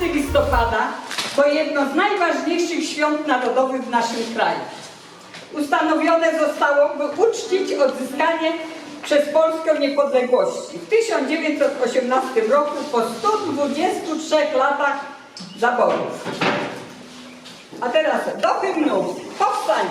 11 listopada, to jedno z najważniejszych świąt narodowych w naszym kraju. Ustanowione zostało, by uczcić odzyskanie przez Polskę niepodległości. W 1918 roku po 123 latach zaborów. A teraz do hymnu. Powstań!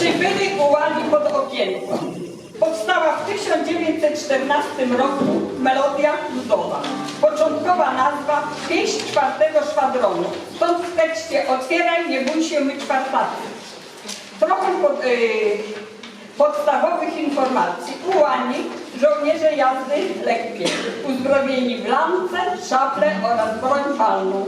przybyli wołali pod okienko. Powstała w 1914 roku melodia ludowa. Początkowa nazwa Pieśń czwartego szwadronu. Stąd w tekście Otwieraj, nie bój się, my czwartacy. Trochę pod, yy, podstawowych informacji. Ułani, żołnierze jazdy lekkie, uzbrojeni w lance, szable oraz broń palną.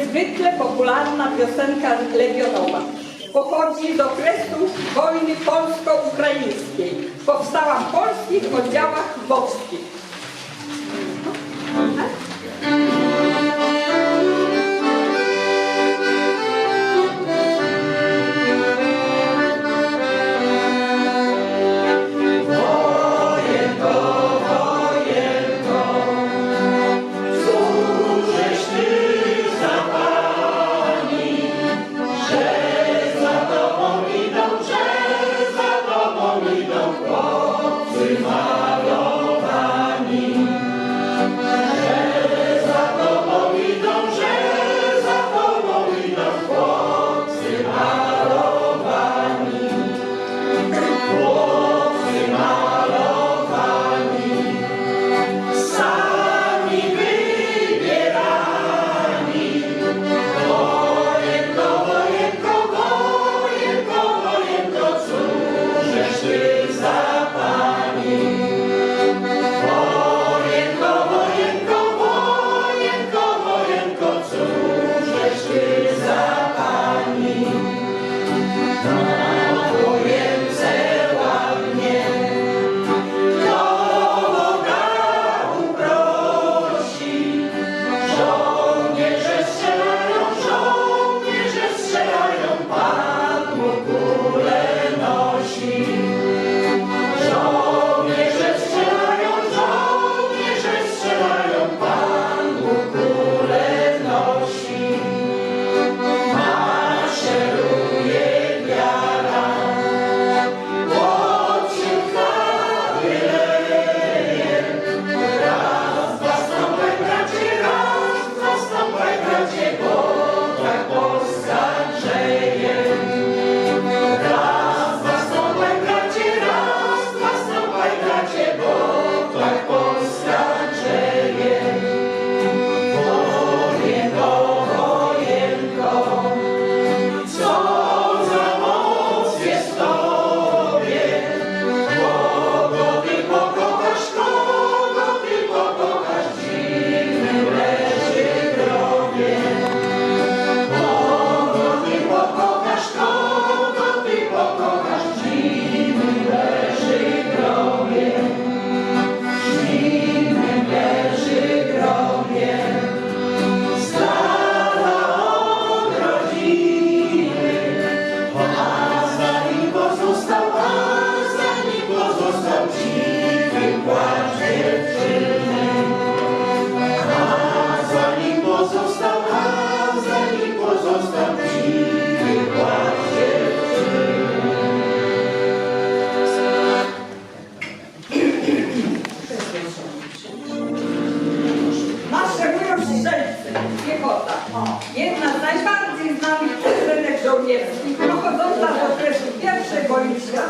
niezwykle popularna piosenka legionowa. Pochodzi z okresu wojny polsko-ukraińskiej. Powstała w polskich oddziałach wodskich. No. Glory you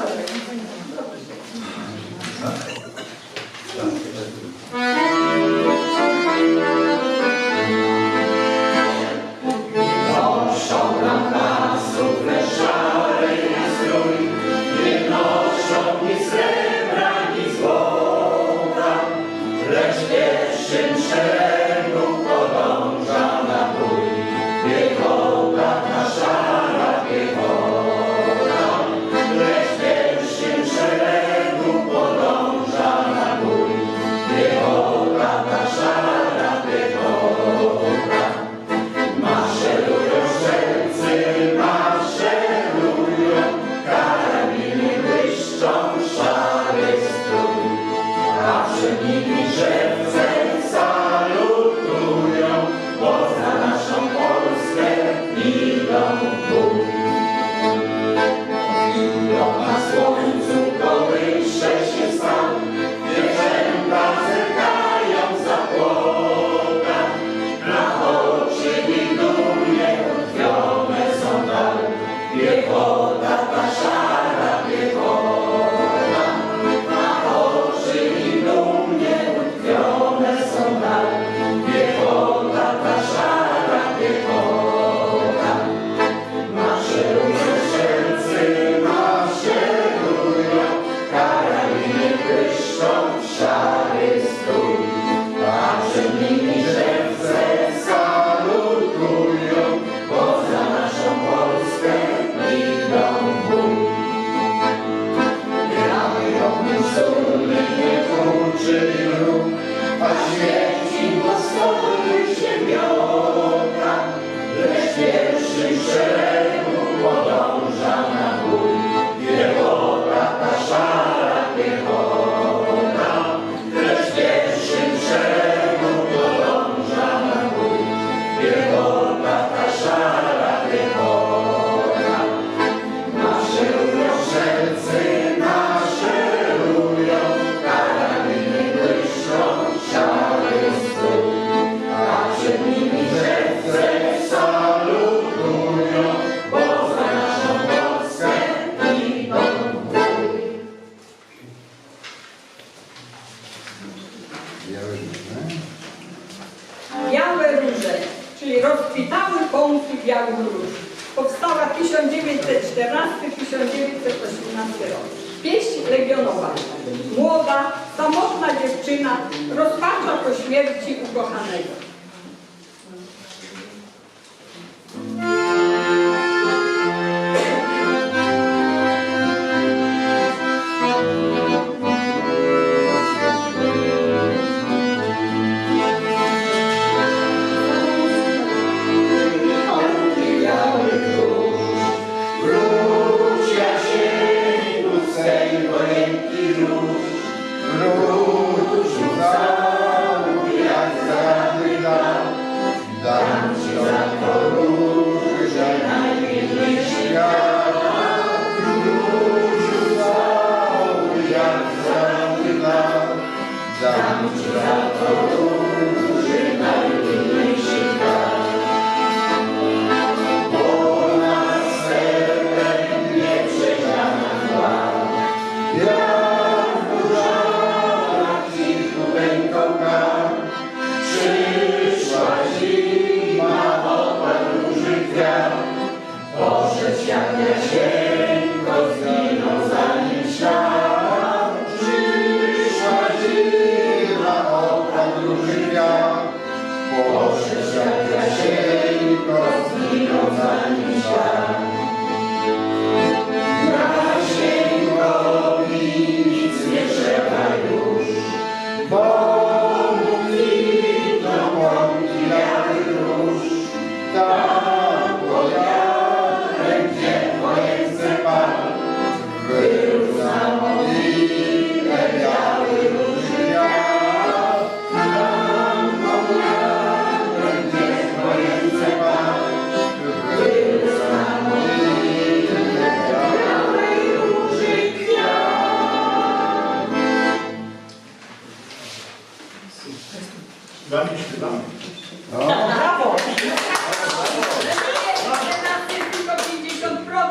dziewczyna rozpacza po śmierci ukochanego.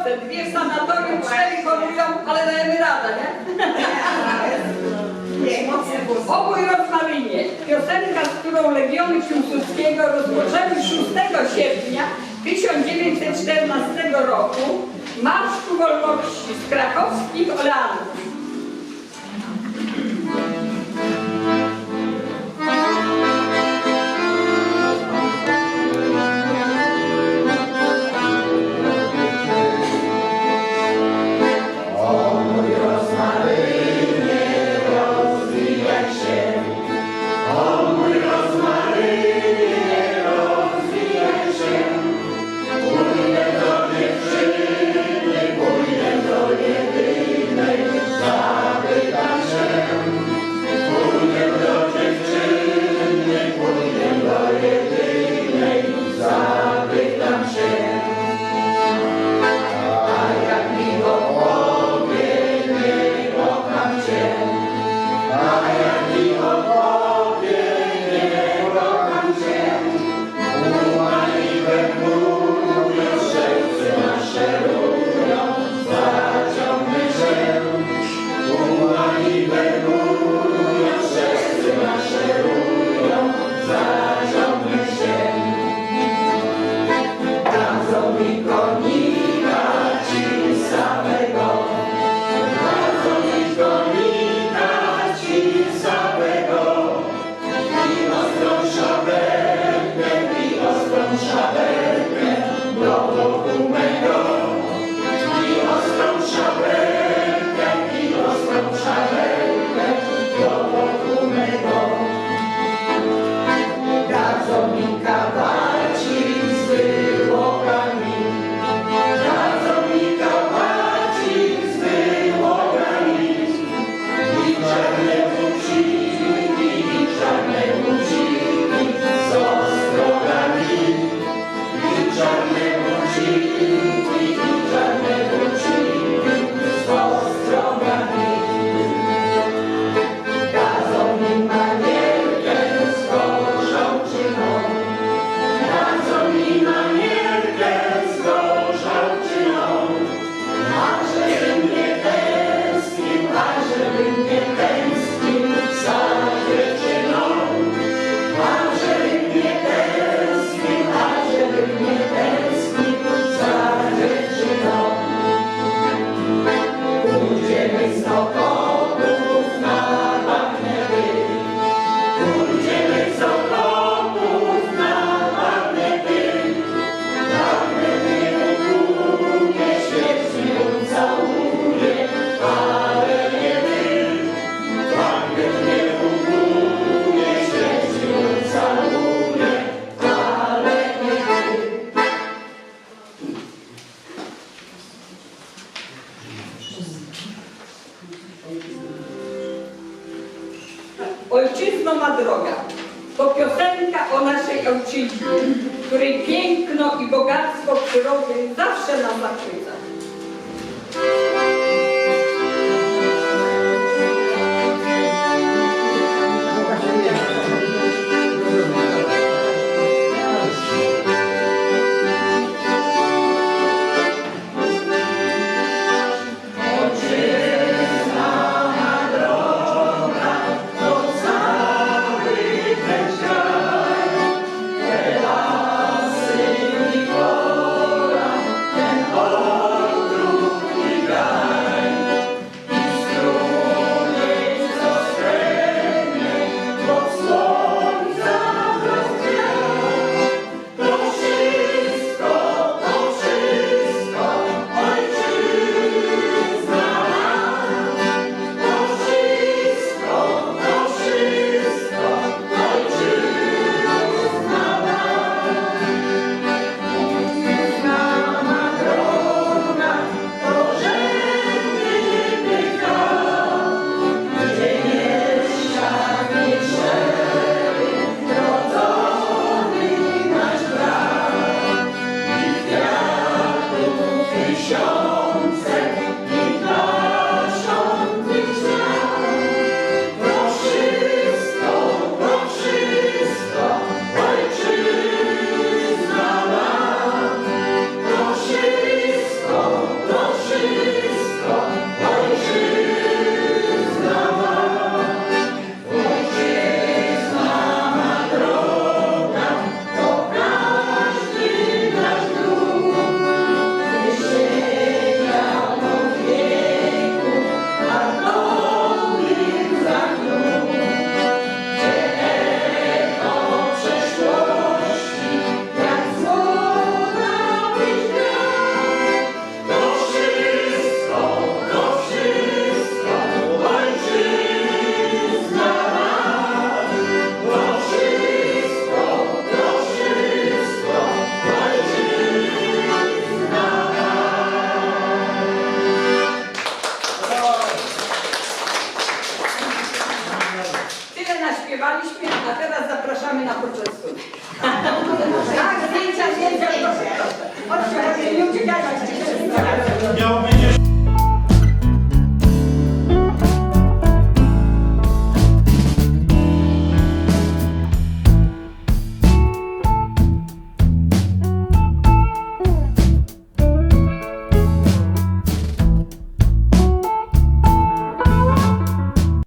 te dwie w sanatorium, cztery chorują, ale dajemy radę, nie? Obój rozmawinie. Piosenka, z którą Legiony Piłsudskiego rozpoczęły 6 sierpnia 1914 roku Marsz Wolności z krakowskich Olanów.